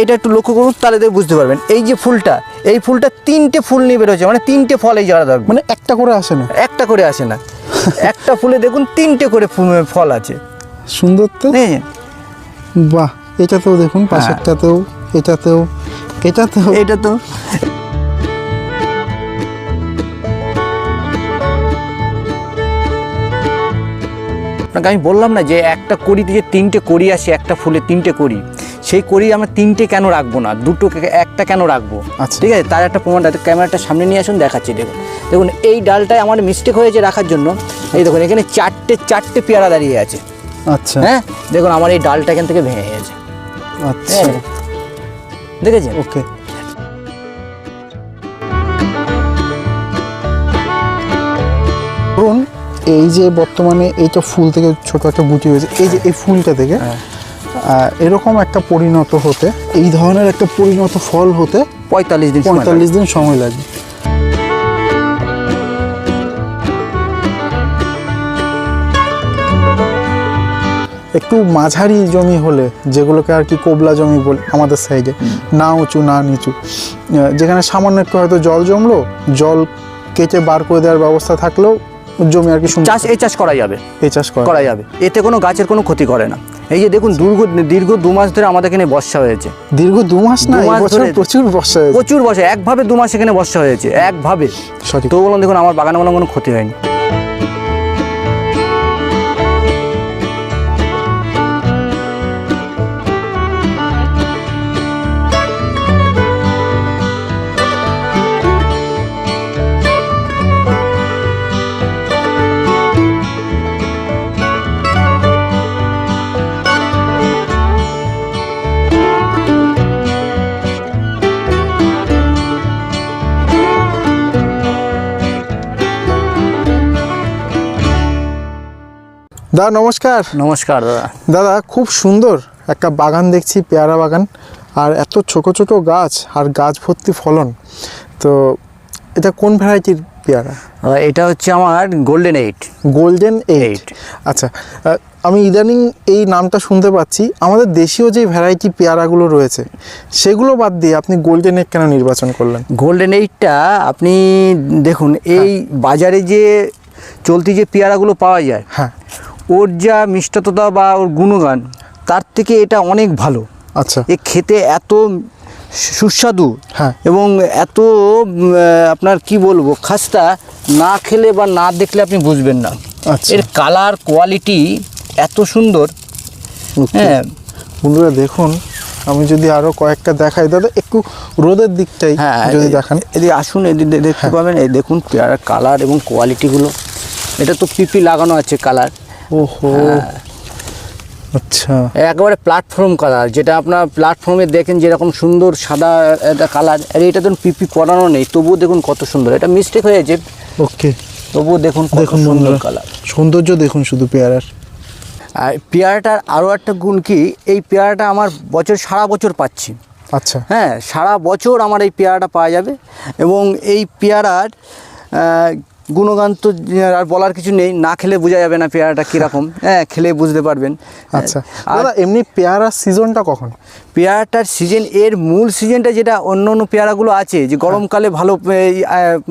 এটা একটু লক্ষ্য করুন তাহলে দেখে বুঝতে পারবেন। এই যে ফুলটা এই ফুলটা তিনটে ফুল নিয়ে বেরোচ্ছে মানে তিনটে ফল এই থাকবে মানে একটা করে আসে না? একটা করে আসে না। একটা ফুলে দেখুন তিনটে করে ফল আছে। সুন্দর তো? দেখেছেন বাহ এটাতেও দেখুন পাশেরটাতেও এটাতেও এটাতেও। এটা তো। আপনাকে আমি বললাম না যে একটা কড়িতে যে তিনটে কড়ি আসে একটা ফুলে তিনটে কড়ি? সেই কড়ি আমরা তিনটে কেন রাখব না? দুটো একটা কেন রাখব? আচ্ছা। ঠিক আছে? তার একটা প্রমাণ। ক্যামেরাটা সামনে নিয়ে আসুন দেখাচ্ছি দেখুন। দেখুন এই ডালটায় আমার মিস্টেক হয়েছে রাখার জন্য। এই দেখুন এখানে চারটে চারটে পেয়ারা দাঁড়িয়ে আছে। আচ্ছা। হ্যাঁ? দেখুন আমার এই ডালটা এখান থেকে ভেঙে গেছে। আচ্ছা। হ্যাঁ? দেখেছেন? ওকে। এই যে বর্তমানে এই তো ফুল থেকে ছোট একটা গুটি হয়েছে এই যে এই ফুলটা থেকে হ্যাঁ। এরকম একটা পরিণত হতে এই ধরনের একটা পরিণত ফল হতে পঁয়তাল্লিশ দিন পঁয়তাল্লিশ দিন সময় লাগে একটু মাঝারি জমি হলে যেগুলোকে আর কি কোবলা জমি বলে আমাদের সাইডে না উঁচু না নিচু যেখানে সামান্য একটু হয়তো জল জমলো জল কেটে বার করে দেওয়ার ব্যবস্থা থাকলেও জমি আর কি চাষ এই চাষ করা যাবে। এই চাষ করা যাবে। এতে কোনো গাছের কোনো ক্ষতি করে না। এই যে দেখুন দীর্ঘ দীর্ঘ দু মাস ধরে আমাদের এখানে বর্ষা হয়েছে। দীর্ঘ দু মাস না প্রচুর বর্ষা প্রচুর বর্ষা। একভাবে দু মাস এখানে বর্ষা হয়েছে। একভাবে। তো বলুন দেখুন আমার বাগানে বলুন কোনো ক্ষতি হয়নি। দা নমস্কার। নমস্কার দাদা। দাদা খুব সুন্দর একটা বাগান দেখছি পেয়ারা বাগান। আর এত ছোট ছোট গাছ আর গাছ ভর্তি ফলন। তো এটা কোন ভ্যারাইটির পেয়ারা? এটা হচ্ছে আমার গোল্ডেন এইট গোল্ডেন এইট আচ্ছা আমি ইদানিং এই নামটা শুনতে পাচ্ছি। আমাদের দেশীয় যে ভ্যারাইটি পেয়ারাগুলো রয়েছে সেগুলো বাদ দিয়ে আপনি গোল্ডেন এইট কেন নির্বাচন করলেন? গোল্ডেন এইটটা আপনি দেখুন এই বাজারে যে চলতি যে পেয়ারাগুলো পাওয়া যায় হ্যাঁ। ওর যা মিষ্টতা বা ওর গুণগান তার থেকে এটা অনেক ভালো। আচ্ছা। এ খেতে এত সুস্বাদু হ্যাঁ। এবং এত আপনার কি বলব খাস্তা না খেলে বা না দেখলে আপনি বুঝবেন না। আচ্ছা। এর কালার কোয়ালিটি এত সুন্দর। হ্যাঁ। বন্ধুরা দেখুন আমি যদি আরও কয়েকটা দেখাই দাদা একটু রোদের দিকটাই হ্যাঁ যদি দেখান। এদিকে আসুন এদিকে দেখতে পাবেন এই দেখুন পেয়ারার কালার এবং কোয়ালিটিগুলো এটা তো পিপি লাগানো আছে কালার ওহো। হ্যাঁ। আচ্ছা। একেবারে প্ল্যাটফর্ম কালার যেটা আপনার প্ল্যাটফর্মে দেখেন যেরকম সুন্দর সাদা একটা কালার আর এটা ধরুন পিপি করানো নেই তবুও দেখুন কত সুন্দর। এটা মিস্টেক হয়েছে ওকে। তবুও দেখুন দেখুন সুন্দর কালার সৌন্দর্য দেখুন শুধু পেয়ারার। আর পেয়ারাটার আরও একটা গুণ কি এই পেয়ারাটা আমার বছর সারা বছর পাচ্ছি। আচ্ছা। হ্যাঁ সারা বছর আমার এই পেয়ারাটা পাওয়া যাবে। এবং এই পেয়ারার গুণগান তো আর বলার কিছু নেই না খেলে বোঝা যাবে না পেয়ারাটা কীরকম। হ্যাঁ খেলে বুঝতে পারবেন। আচ্ছা। আর এমনি পেয়ারার সিজনটা কখন? পেয়ারাটার সিজন এর মূল সিজনটা যেটা অন্য অন্য পেয়ারাগুলো আছে যে গরমকালে ভালো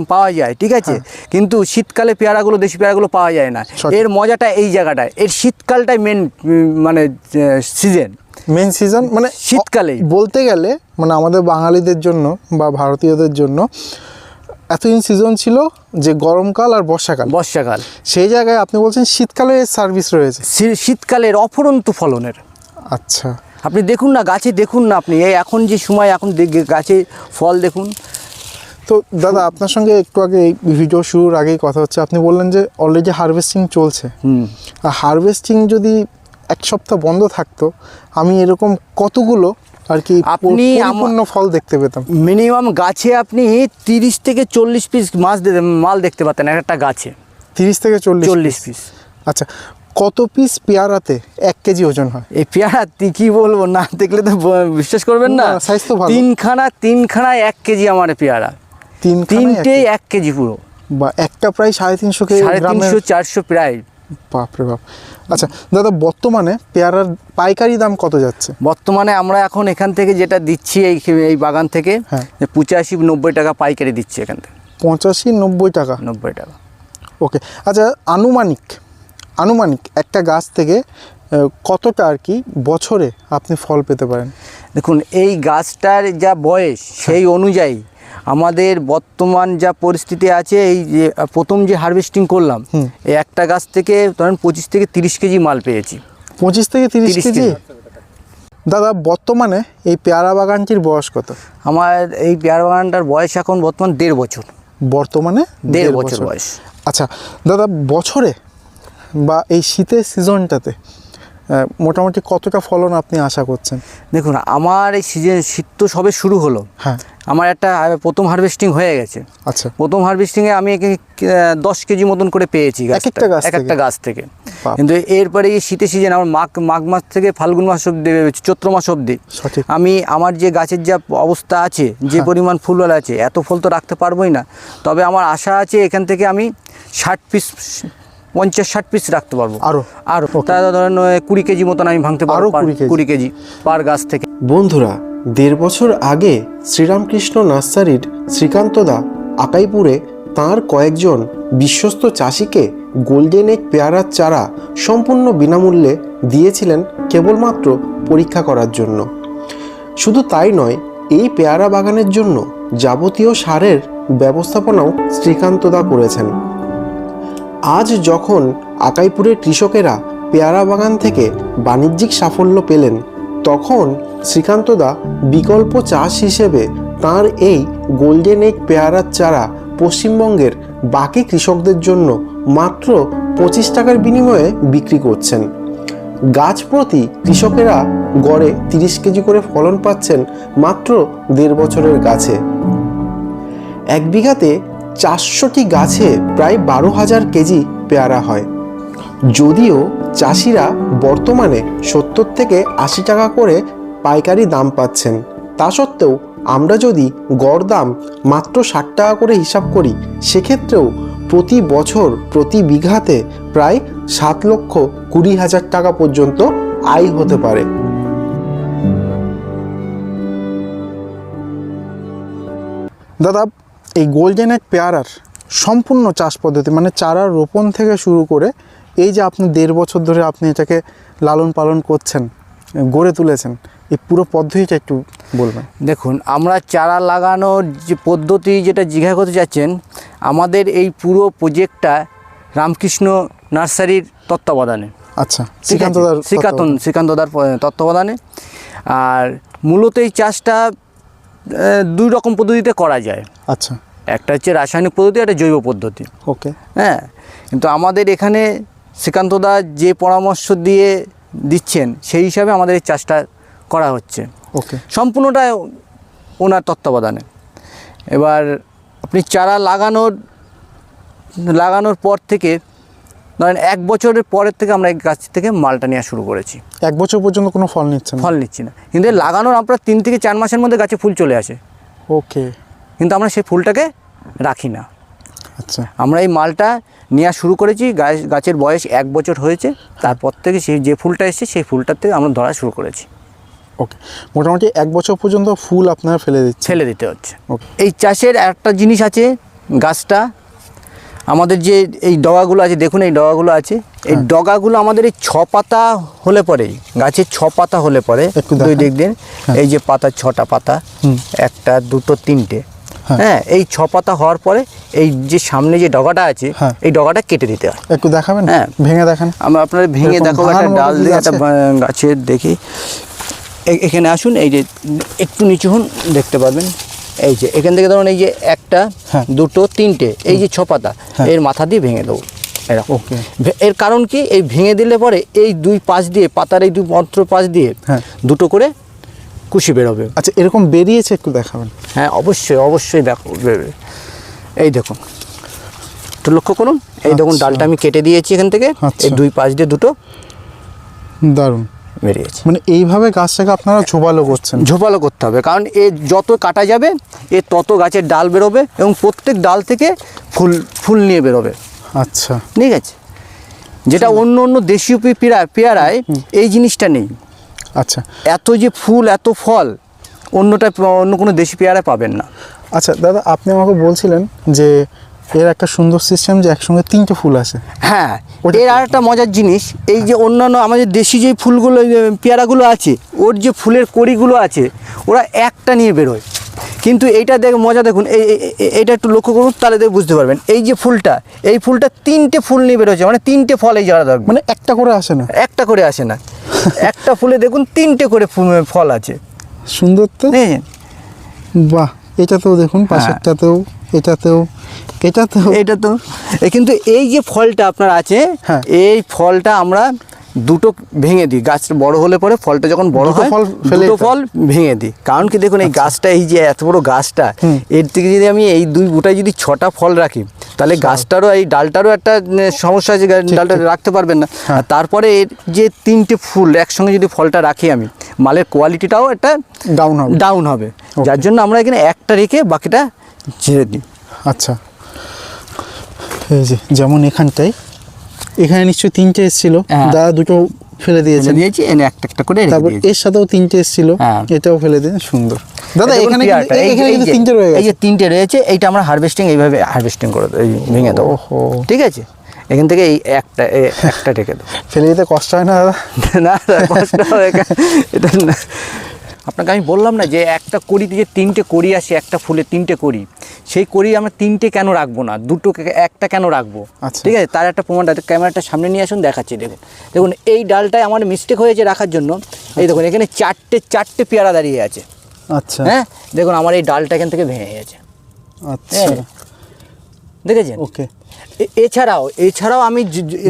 পাওয়া যায় ঠিক আছে? কিন্তু শীতকালে পেয়ারাগুলো দেশি পেয়ারাগুলো পাওয়া যায় না। এর মজাটা এই জায়গাটায় এর শীতকালটাই মেন মানে সিজন মেন সিজন মানে শীতকালেই। অ- বলতে গেলে মানে আমাদের বাঙালিদের জন্য বা ভারতীয়দের জন্য এতদিন সিজন ছিল যে গরমকাল আর বর্ষাকাল। বর্ষাকাল। সেই জায়গায় আপনি বলছেন শীতকালে সার্ভিস রয়েছে। শীতকালের অফুরন্ত ফলনের। আচ্ছা। আপনি দেখুন না গাছে দেখুন না আপনি এই এখন যে সময় এখন গাছে ফল দেখুন। তো দাদা আপনার সঙ্গে একটু আগে এই ভিডিও শুরুর আগেই কথা হচ্ছে। আপনি বললেন যে অলরেডি হারভেস্টিং চলছে। হুম। আর হারভেস্টিং যদি এক সপ্তাহ বন্ধ থাকতো আমি এরকম কতগুলো আর কি আপনি পরিপূর্ণ ফল দেখতে পেতাম। মিনিমাম গাছে আপনি তিরিশ থেকে চল্লিশ পিস মাছ মাল দেখতে পাতেন একটা গাছে। তিরিশ থেকে চল্লিশ চল্লিশ পিস আচ্ছা কত পিস পেয়ারাতে এক কেজি ওজন হয়? এই পেয়ারা কি বলব না দেখলে তো বিশ্বাস করবেন না। size তো ভালো। তিনখানা তিনখানায় এক কেজি আমার পেয়ারা। তিন তিনটেই এক কেজি পুরো। বা একটা প্রায় সাড়ে তিনশো সাড়ে তিনশো চারশো প্রায়। বাপরে বাপ। আচ্ছা দাদা বর্তমানে পেয়ারার পাইকারি দাম কত যাচ্ছে? বর্তমানে আমরা এখন এখান থেকে যেটা দিচ্ছি এই এই বাগান থেকে হ্যাঁ। পঁচাশি নব্বই টাকা পাইকারি দিচ্ছি এখান থেকে। পঁচাশি নব্বই টাকা? নব্বই টাকা। ওকে আচ্ছা আনুমানিক আনুমানিক একটা গাছ থেকে কতটা আর কি বছরে আপনি ফল পেতে পারেন? দেখুন এই গাছটার যা বয়স সেই অনুযায়ী আমাদের বর্তমান যা পরিস্থিতি আছে এই যে প্রথম যে হারভেস্টিং করলাম এই একটা গাছ থেকে ধরেন পঁচিশ থেকে তিরিশ কেজি মাল পেয়েছি। পঁচিশ থেকে তিরিশ কেজি। দাদা বর্তমানে এই পেয়ারা বাগানটির বয়স কত? আমার এই পেয়ারা বাগানটার বয়স এখন বর্তমান দেড় বছর। বর্তমানে দেড় বছর বয়স। আচ্ছা দাদা বছরে বা এই শীতের সিজনটাতে মোটামুটি কতটা ফলন আপনি আশা করছেন? দেখুন আমার এই সিজন শীত তো সবে শুরু হলো। হ্যাঁ। আমার একটা প্রথম হারভেস্টিং হয়ে গেছে। আচ্ছা। প্রথম হারভেস্টিংয়ে আমি একে, দশ কেজি মতন করে পেয়েছি গাছটা, একটা গাছ এক একটা গাছ থেকে। কিন্তু এরপরে এই শীতের সিজন আমার মাঘ মাঘ মাস থেকে ফাল্গুন মাস অব্দি চৈত্র মাস অব্দি আমি আমার যে গাছের যা অবস্থা আছে যে হ্যাঁ। পরিমাণ ফুল আছে এত ফল তো রাখতে পারবোই না। তবে আমার আশা আছে এখান থেকে আমি ষাট পিস পঞ্চাশ ষাট পিস রাখতে পারব। আরও? আরও তাহলে ধরেন কুড়ি কেজি মতন আমি ভাঙতে পারব আরও পার- 20 কেজি? কুড়ি কেজি পার গাছ থেকে। বন্ধুরা দেড় বছর আগে শ্রীরামকৃষ্ণ নার্সারির শ্রীকান্তদা আকাইপুরে তার কয়েকজন বিশ্বস্ত চাষিকে গোল্ডেন এগ পেয়ারার চারা সম্পূর্ণ বিনামূল্যে দিয়েছিলেন কেবলমাত্র পরীক্ষা করার জন্য। শুধু তাই নয় এই পেয়ারা বাগানের জন্য যাবতীয় সারের ব্যবস্থাপনাও শ্রীকান্তদা করেছেন। আজ যখন আকাইপুরের কৃষকেরা পেয়ারা বাগান থেকে বাণিজ্যিক সাফল্য পেলেন, তখন শ্রীকান্তদা বিকল্প চাষ হিসেবে তার এই গোল্ডেন এগ পেয়ারার চারা পশ্চিমবঙ্গের বাকি কৃষকদের জন্য মাত্র পঁচিশ টাকার বিনিময়ে বিক্রি করছেন। গাছ প্রতি কৃষকেরা গড়ে তিরিশ কেজি করে ফলন পাচ্ছেন মাত্র দেড় বছরের গাছে এক বিঘাতে চারশোটি গাছে প্রায় বারো হাজার কেজি পেয়ারা হয়। যদিও চাষিরা বর্তমানে সত্তর থেকে আশি টাকা করে পাইকারি দাম পাচ্ছেন। তা সত্ত্বেও আমরা যদি গড় দাম মাত্র ষাট টাকা করে হিসাব করি, সেক্ষেত্রেও প্রতি বছর প্রতি বিঘাতে প্রায় সাত লক্ষ কুড়ি হাজার টাকা পর্যন্ত আয় হতে পারে। দাদা এই গোল্ডেন এক পেয়ারার সম্পূর্ণ চাষ পদ্ধতি মানে চারা রোপণ থেকে শুরু করে এই যে আপনি দেড় বছর ধরে আপনি এটাকে লালন পালন করছেন গড়ে তুলেছেন এই পুরো পদ্ধতিটা একটু বলবেন। দেখুন আমরা চারা লাগানোর যে পদ্ধতি যেটা জিজ্ঞাসা করতে চাচ্ছেন আমাদের এই পুরো প্রজেক্টটা রামকৃষ্ণ নার্সারির তত্ত্বাবধানে। আচ্ছা শ্রীকান্ত? শ্রীকান্তদার তত্ত্বাবধানে। আর মূলত এই চাষটা দুই রকম পদ্ধতিতে করা যায়। আচ্ছা। একটা হচ্ছে রাসায়নিক পদ্ধতি একটা জৈব পদ্ধতি। ওকে। হ্যাঁ কিন্তু আমাদের এখানে শ্রীকান্তদা যে পরামর্শ দিয়ে দিচ্ছেন সেই হিসাবে আমাদের এই চাষটা করা হচ্ছে। ওকে। সম্পূর্ণটা ওনার তত্ত্বাবধানে। এবার আপনি চারা লাগানোর লাগানোর পর থেকে ধরেন এক বছরের পরের থেকে আমরা এই গাছ থেকে মালটা নেওয়া শুরু করেছি। এক বছর পর্যন্ত কোনো ফল নিচ্ছেন ফল নিচ্ছি না। কিন্তু লাগানোর আমরা তিন থেকে চার মাসের মধ্যে গাছে ফুল চলে আসে। ওকে। কিন্তু আমরা সেই ফুলটাকে রাখি না। আচ্ছা। আমরা এই মালটা নেওয়া শুরু করেছি গাছ গাছের বয়স এক বছর হয়েছে তারপর থেকে সেই যে ফুলটা এসেছে সেই ফুলটার থেকে আমরা ধরা শুরু করেছি। ওকে। মোটামুটি এক বছর পর্যন্ত ফুল আপনারা ফেলে দিচ্ছেন? ছেলে দিতে হচ্ছে। ওকে। এই চাষের একটা জিনিস আছে গাছটা আমাদের যে এই ডগাগুলো আছে দেখুন এই ডগাগুলো আছে এই হ্যাঁ। ডগাগুলো আমাদের এই ছ পাতা হলে পরে গাছের ছ পাতা হলে পরে দুই। দিক দিন এই যে পাতা ছটা পাতা একটা দুটো তিনটে হ্যাঁ। হ্যাঁ এই ছ পাতা হওয়ার পরে এই যে সামনে যে ডগাটা আছে হ্যাঁ। এই ডগাটা কেটে দিতে হয় একটু দেখাবেন হ্যাঁ। ভেঙে দেখান আমরা আপনাদের ভেঙে দেখো একটা ডাল দিয়ে একটা? গাছের দেখি এখানে আসুন এই যে একটু নিচু হন দেখতে পারবেন এই যে এখান থেকে ধরুন এই যে একটা হ্যাঁ। দুটো তিনটে এই যে ছ পাতা হ্যাঁ। এর মাথা দিয়ে ভেঙে দেবো। এরকম এর কারণ কি? এই ভেঙে দিলে পরে এই দুই পাশ দিয়ে পাতার এই দুই মন্ত্র পাশ দিয়ে হ্যাঁ। দুটো করে কুশি বেরোবে। আচ্ছা এরকম বেরিয়েছে একটু দেখাবেন। হ্যাঁ অবশ্যই অবশ্যই দেখো বেরোবে। এই দেখুন একটু লক্ষ্য করুন। এই দেখুন আচ্ছা। ডালটা আমি কেটে দিয়েছি এখান থেকে। এই আচ্ছা। দুই পাশ দিয়ে দুটো। দারুণ। বেরিয়েছে। মানে এইভাবে গাছটাকে আপনারা ঝোপালো করছেন? ঝোপালো করতে হবে কারণ এ যত কাটা যাবে এ তত গাছের ডাল বেরোবে এবং প্রত্যেক ডাল থেকে ফুল ফুল নিয়ে বেরোবে। আচ্ছা। ঠিক আছে? যেটা অন্য অন্য দেশীয় পেয়ারা পেয়ারায় এই জিনিসটা নেই। আচ্ছা। এত যে ফুল এত ফল অন্যটা অন্য কোনো দেশি পেয়ারায় পাবেন না। আচ্ছা দাদা আপনি আমাকে বলছিলেন যে এর একটা সুন্দর সিস্টেম যে একসঙ্গে তিনটে ফুল আসে হ্যাঁ ওটা এর আর একটা মজার জিনিস এই যে অন্যান্য আমাদের দেশি যে ফুলগুলো পেয়ারাগুলো আছে ওর যে ফুলের কড়িগুলো আছে ওরা একটা নিয়ে বেরোয়। কিন্তু এইটা দেখ মজা দেখুন এই এই- এই- এইটা একটু লক্ষ্য করুন তাহলে দেখে বুঝতে পারবেন। এই যে ফুলটা এই ফুলটা তিনটে ফুল নিয়ে বেরোচ্ছে মানে তিনটে ফল এই জায়গা থাকবে মানে একটা করে আসে না। একটা করে আসে না। একটা ফুলে দেখুন তিনটে করে ফল আছে। সুন্দর তো? দেখেছেন বাহ এটাতেও দেখুন পাশেরটাতেও এটাতেও। এটা তো এ কিন্তু এই যে ফলটা আপনার আছে হ্যাঁ। এই ফলটা আমরা দুটো ভেঙে দিই। গাছটা বড় হলে পরে ফলটা যখন বড় হয় ফল ফেলে দুটো ফল ভেঙে দিই। কারণ কি দেখুন এই গাছটা এই যে এত বড় গাছটা এর থেকে যদি আমি এই দুই বুটায় যদি ছটা ফল রাখি তাহলে গাছটারও এই ডালটারও একটা সমস্যা আছে ডালটা রাখতে পারবেন না। তারপরে এর যে তিনটে ফুল একসঙ্গে যদি ফলটা রাখি আমি মালের কোয়ালিটিটাও একটা ডাউন হবে। ডাউন হবে। যার জন্য আমরা এখানে একটা রেখে বাকিটা ছেড়ে দিই। আচ্ছা। এই যে যেমন এখানটাই এখানে নিশ্চয়ই তিনটে এসেছিল। হ্যাঁ। দাদা দুটো ফেলে দিয়েছে দিয়েছি এনে একটা একটা করে তারপর এর সাথেও তিনটে এসেছিল। হ্যাঁ। এটাও ফেলে দিন সুন্দর। দাদা এখানে এখানে কিন্তু তিনটে রয়ে গেছে এই যে তিনটে রয়েছে এইটা আমরা হারভেস্টিং এইভাবে হারভেস্টিং করে ভেঙে দেবো। ওহো। ঠিক আছে? এখান থেকে এই একটা একটা রেখে দেবো। ফেলে দিতে কষ্ট হয় না দাদা? না কষ্ট হবে এটা না। আপনাকে আমি বললাম না যে একটা কড়িতে যে তিনটে কড়ি আসে একটা ফুলে তিনটে কড়ি সেই কড়ি আমরা তিনটে কেন রাখব না? দুটো একটা কেন রাখব? আচ্ছা। ঠিক আছে? তার একটা প্রমাণটা ক্যামেরাটা সামনে নিয়ে আসুন দেখাচ্ছি। দেখুন দেখুন এই ডালটায় আমার মিস্টেক হয়েছে রাখার জন্য। এই দেখুন এখানে চারটে চারটে পেয়ারা দাঁড়িয়ে আছে। আচ্ছা। হ্যাঁ? দেখুন আমার এই ডালটা এখান থেকে ভেঙে গেছে। আচ্ছা। দেখেছেন? ওকে। এছাড়াও এছাড়াও আমি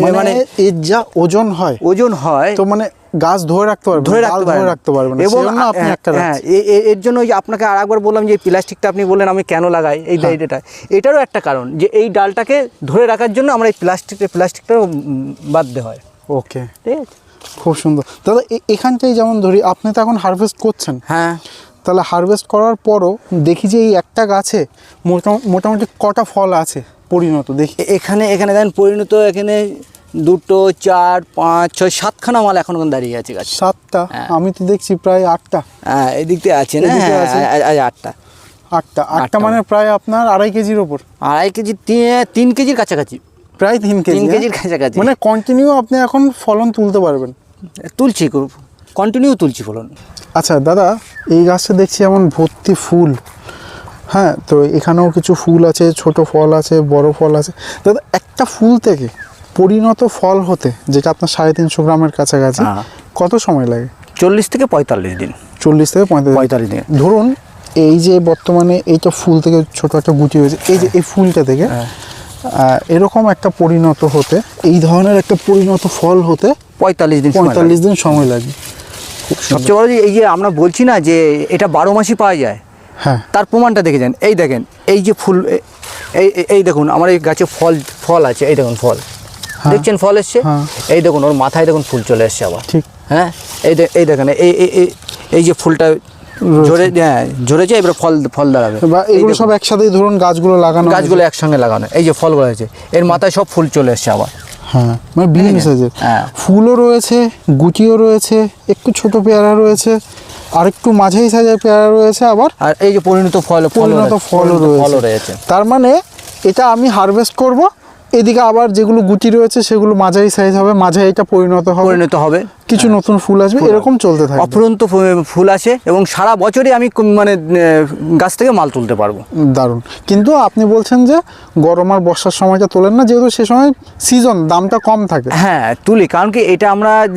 মানে মানে এর যা ওজন হয় ওজন হয় তো মানে গাছ ধরে রাখতে পারবে ধরে রাখতে ধরে পারবেন রাখতে পারবে না। এবং আপনি হ্যাঁ, একটা হ্যাঁ এর জন্য ওই আপনাকে আর একবার বললাম যে এই প্লাস্টিকটা আপনি বললেন আমি কেন লাগাই? এই হ্যাঁ। এটা এটারও একটা কারণ যে এই ডালটাকে ধরে রাখার জন্য আমরা এই প্লাস্টিকটা প্লাস্টিকটা বাদ দেওয়া হয়। ওকে। ঠিক আছে? খুব সুন্দর। দাদা এখানটাই যেমন ধরি আপনি তো এখন হারভেস্ট করছেন। হ্যাঁ। তাহলে হারভেস্ট করার পরও দেখি যে এই একটা গাছে মোটামুটি মোটামুটি কটা ফল আছে পরিণত? দেখি। এখানে এখানে দেখেন পরিণত এখানে দুটো চার পাঁচ ছয় সাতখানা মাল এখন দাঁড়িয়ে আছে গাছ। সাতটা? আমি তো দেখছি প্রায় আটটা। হ্যাঁ এদিক দিয়ে আছে? না হ্যাঁ, আটটা। আটটা। আটটা মানে প্রায় আপনার আড়াই কেজির ওপর। আড়াই কেজি তিন- তিন কেজির কাছাকাছি। প্রায় তিন কেজি তিন হ্যাঁ? কেজির কাছাকাছি। মানে কন্টিনিউ আপনি এখন ফলন তুলতে পারবেন। তুলছি কন্টিনিউ তুলছি ফলন। আচ্ছা দাদা এই গাছটা দেখছি এমন ভর্তি ফুল। হ্যাঁ তো এখানেও কিছু ফুল আছে ছোট ফল আছে বড় ফল আছে। দাদা একটা ফুল থেকে পরিণত ফল হতে যেটা আপনার সাড়ে তিনশো গ্রামের কাছাকাছি হ্যাঁ। কত সময় লাগে? চল্লিশ থেকে পঁয়তাল্লিশ দিন। চল্লিশ থেকে পঁয়তাল্লিশ দিন। ধরুন এই যে বর্তমানে এইটা ফুল থেকে ছোট একটা গুটি হয়েছে এই যে এই ফুলটা থেকে হ্যাঁ। এরকম একটা পরিণত হতে এই ধরনের একটা পরিণত ফল হতে পঁয়তাল্লিশ দিন পঁয়তাল্লিশ দিন সময় লাগে। সবচেয়ে বড় যে এই যে আমরা বলছি না যে এটা বারো মাসই পাওয়া যায় হ্যাঁ। তার প্রমাণটা দেখে যান এই দেখেন এই যে ফুল এই- এই দেখুন আমার এই গাছে ফল ফল আছে এই দেখুন ফল। দেখছেন ফল এসছে? হ্যাঁ। এই দেখুন ওর মাথায় দেখুন ফুল চলে এসছে আবার। ঠিক। হ্যাঁ? এই এই দেখেন এই এই- এই যে ফুলটা ঝরে হ্যাঁ ঝরেছে এবার ফল ফল দাঁড়াবে। এগুলো সব একসাথেই ধরুন গাছগুলো লাগানো গাছগুলো একসঙ্গে লাগানো। এই যে ফলগুলো হয়েছে এর মাথায় সব ফুল চলে এসছে আবার। হ্যাঁ মানে সাইজের হ্যাঁ। ফুলও রয়েছে গুটিও রয়েছে একটু ছোট পেয়ারা রয়েছে আর একটু মাঝারি সাইজের পেয়ারা রয়েছে আবার। আর এই যে পরিণত ফল পরিণত ফলও রয়েছে। তার মানে এটা আমি হারভেস্ট করব এদিকে আবার যেগুলো গুটি রয়েছে সেগুলো মাঝারি সাইজ হবে মাঝারিটা পরিণত হবে। পরিণত হবে। কিছু নতুন ফুল আসবে এরকম চলতে থাকে অফুরন্ত ফুল আসে এবং সারা বছরই আমি মানে গাছ থেকে মাল তুলতে পারব। দারুণ। কিন্তু আপনি বলছেন যে গরম আর বর্ষার সময়টা তোলেন না যেহেতু সে সময় সিজন দামটা কম থাকে। হ্যাঁ তুলি কারণ কি এটা আমরা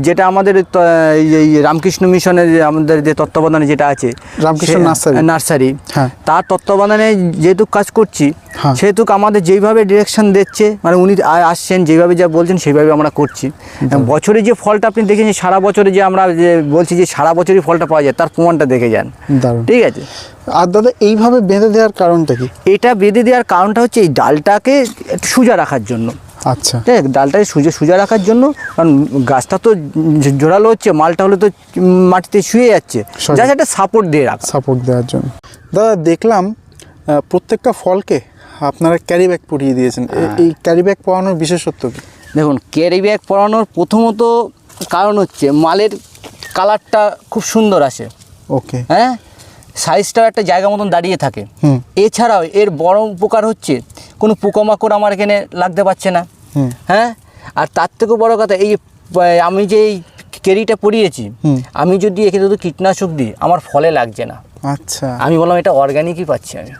যেটা আমাদের এই- রামকৃষ্ণ মিশনের যে আমাদের যে তত্ত্বাবধানে যেটা আছে রামকৃষ্ণ নার্সারি। নার্সারি। হ্যাঁ। তার তত্ত্বাবধানে যেহেতু কাজ করছি হ্যাঁ। সেহেতু আমাদের যেইভাবে ডিরেকশন দিচ্ছে মানে উনি আসছেন যেভাবে যা বলছেন সেইভাবে আমরা করছি। বছরে যে ফলটা আপনি দেখেছেন সারা বছরে যে আমরা যে বলছি যে সারা বছরই ফলটা পাওয়া যায় তার প্রমাণটা দেখে যান। ঠিক আছে? আর দাদা এইভাবে বেঁধে দেওয়ার কারণটা কি? এটা বেঁধে দেওয়ার কারণটা হচ্ছে এই ডালটাকে সোজা রাখার জন্য। আচ্ছা। ঠিক আছে? ডালটাকে সোজা সোজা রাখার জন্য কারণ গাছটা তো জোরালো হচ্ছে মালটা হলে তো মাটিতে শুয়ে যাচ্ছে। যা একটা সাপোর্ট দিয়ে রাখ। সাপোর্ট দেওয়ার জন্য। দাদা দেখলাম প্রত্যেকটা ফলকে আপনারা ক্যারি ব্যাগ পরিয়ে দিয়েছেন। এই ক্যারি ব্যাগ পরানোর বিশেষত্ব কি? দেখুন ক্যারি ব্যাগ পরানোর প্রথমত কারণ হচ্ছে মালের কালারটা খুব সুন্দর আসে। ওকে। হ্যাঁ? সাইজটাও একটা জায়গা মতন দাঁড়িয়ে থাকে। এছাড়াও এর বড় উপকার হচ্ছে কোনো পোকামাকড় আমার এখানে লাগতে পারছে না। হ্যাঁ? আর তার থেকেও বড় কথা এই আমি যে এই কেরিটা পরিয়েছি আমি যদি এখানে শুধু কীটনাশক দিই আমার ফলে লাগছে না। আচ্ছা। আমি বললাম এটা অর্গ্যানিকই পাচ্ছি আমি।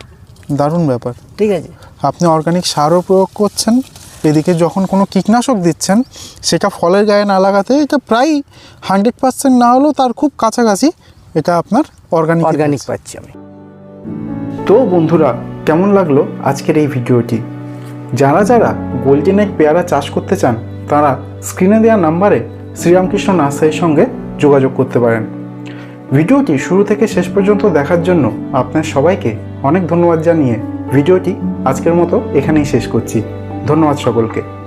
দারুণ ব্যাপার। ঠিক আছে? আপনি অর্গানিক সারও প্রয়োগ করছেন এদিকে যখন কোনো কীটনাশক দিচ্ছেন সেটা ফলের গায়ে না লাগাতে এটা প্রায় হান্ড্রেড পার্সেন্ট না হলেও তার খুব কাছাকাছি এটা আপনার অর্গানিক অর্গ্যানিক পাচ্ছি। আমি। তো বন্ধুরা কেমন লাগল আজকের এই ভিডিওটি? যারা যারা গোল্ডেন এক পেয়ারা চাষ করতে চান তারা স্ক্রিনে দেওয়া নাম্বারে শ্রীরামকৃষ্ণ নার্সারির সঙ্গে যোগাযোগ করতে পারেন। ভিডিওটি শুরু থেকে শেষ পর্যন্ত দেখার জন্য আপনার সবাইকে অনেক ধন্যবাদ জানিয়ে ভিডিওটি আজকের মতো এখানেই শেষ করছি। ধন্যবাদ সকলকে।